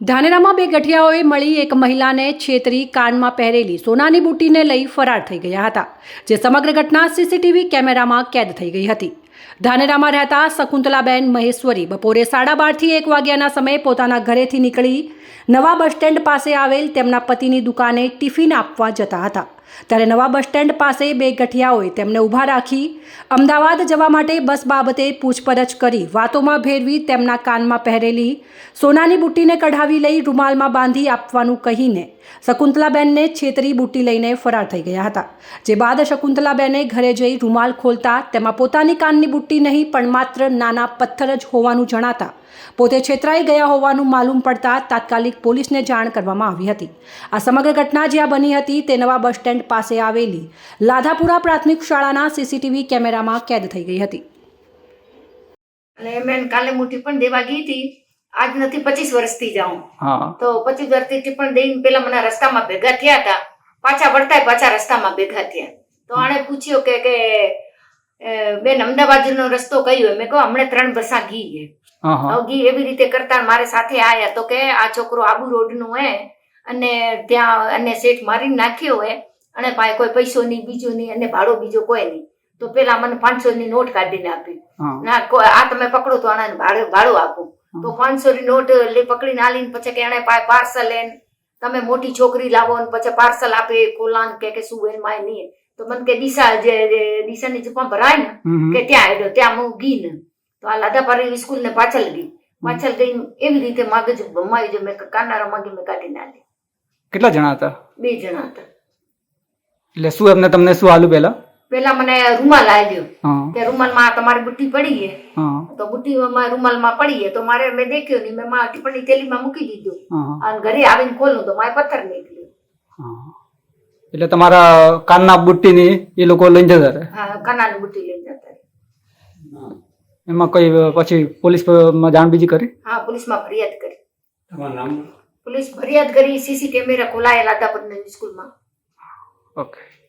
ધાનેરામાં બે ગઠિયાઓએ મળી એક મહિલાને છેતરી કાનમાં પહેરેલી સોનાની બુટ્ટીને લઈ ફરાર થઈ ગયા હતા, જે સમગ્ર ઘટના સીસીટીવી કેમેરામાં કેદ થઈ ગઈ હતી. ધાનેરામાં રહેતા શકુંતલાબેન મહેશ્વરી બપોરે સાડા બારથી એક વાગ્યાના સમયે પોતાના ઘરેથી નીકળી નવા બસ સ્ટેન્ડ પાસે આવેલ તેમના પતિની દુકાને ટિફિન આપવા જતા હતા. ત્યારે નવા બસ સ્ટેન્ડ પાસે બે ગઠિયાઓએ તેમને ઊભા રાખી અમદાવાદ જવા માટે બસ બાબતે પૂછપરછ કરી વાતોમાં ભેરવી તેમના કાનમાં પહેરેલી સોનાની બુટ્ટીને કઢાવી લઈ રૂમાલમાં બાંધી આપવાનું કહીને શકુંતલાબેનને છેતરી બુટ્ટી લઈને ફરાર થઈ ગયા હતા. જે બાદ શકુંતલાબેને ઘરે જઈ રૂમાલ ખોલતા તેમાં પોતાની કાનની બુટ્ટી નહીં, પણ માત્ર નાના પથ્થર જ હોવાનું જણાતા પોતે છેતરાઈ ગયા હોવાનું માલુમ પડતા તાત્કાલિક પોલીસને જાણ કરવામાં આવી હતી. આ સમગ્ર ઘટના જ્યાં બની હતી તે નવા બસ સ્ટેન્ડ પાસે આવેલી લાધાપુરા પ્રાથમિક શાળાના સીસીટીવી કેમેરામાં કેદ થઈ ગઈ હતી. અને મેં કાલે મુઠી પણ દેવા ગઈ હતી. આજ નથી પચીસ વર્ષથી જાઉં. તો પચીસ વર્ષથી ટિપ્પણ દઈને પેલા મને રસ્તામાં ભેગા થયા હતા. પાછા વળતા પાછા રસ્તામાં ભેગા થયા. તો આણે પૂછ્યું કે કે બેન અમદાવાદનો રસ્તો કયો? મેં કહો હમણાં ત્રણ બસા ઘી છે. હા હા. ઘી એવી રીતે કરતા મારે સાથે આયા તો કે આ છોકરો આબુ રોડનું હે અને ત્યાં અને સેટ મારી નાખ્યો હે. અને પાસે કોઈ પૈસો નહીં બીજું નહીં અને ભાડો બીજો કોઈ નહીં. તો પેલા મને પાંચસો ની નોટ કાઢીને આપી. ના આ તમે પકડો તો આને ભાડે ભાડો આપો. તો પાંચસો ની નોટ લે પકડીને આલીને પછી કે એને પાર્સલ લઈને તમે મોટી છોકરી લાવો ને પછી પાર્સલ આપે ખોલાન કે કે શું એન માય નહીં. તો મને કે દિશા જે જે ડીસાની જે પણ ભરાય ને કે ત્યાં આવ્યો ત્યાં હું ગઈ ને. તો આ લાદાપારી સ્કૂલ ને પાછળ ગઈ. પાછળ ગઈ એવી રીતે માગજ ભમાવી જો મેં કાનારા માગી મેં કાઢી નાખી. કેટલા જણા હતા? બે જણા હતા. એટલે શું એમને તમને શું આલું પેલા પેલા મને રૂમાલ આવ્યો કે રૂમાલમાં તમારી બુટ્ટી પડી છે? બુટ્ટી તો રૂમાલમાં પડી છે. તો મારે મેં દેખ્યો નહીં. મેં મારા ટિપ્પણી થેલીમાં મૂકી દીધું. હા. અને ઘરે આવીને ખોલું તો મારે પથ્થર નીકળ્યો. એટલે તમારા કાનના બુટ્ટીની એ લોકો લઈ જતા હતા? હા કાનાની બુટ્ટી લઈ જતા. એમાં કઈ પછી પોલીસમાં જાણ બીજી કરી? હા પોલીસમાં ફરિયાદ કરી. પોલીસ ફરિયાદ કરી સીસી કેમેરા ખોલાયેલા હતા સ્કૂલ સ્કૂલમાં. Okay.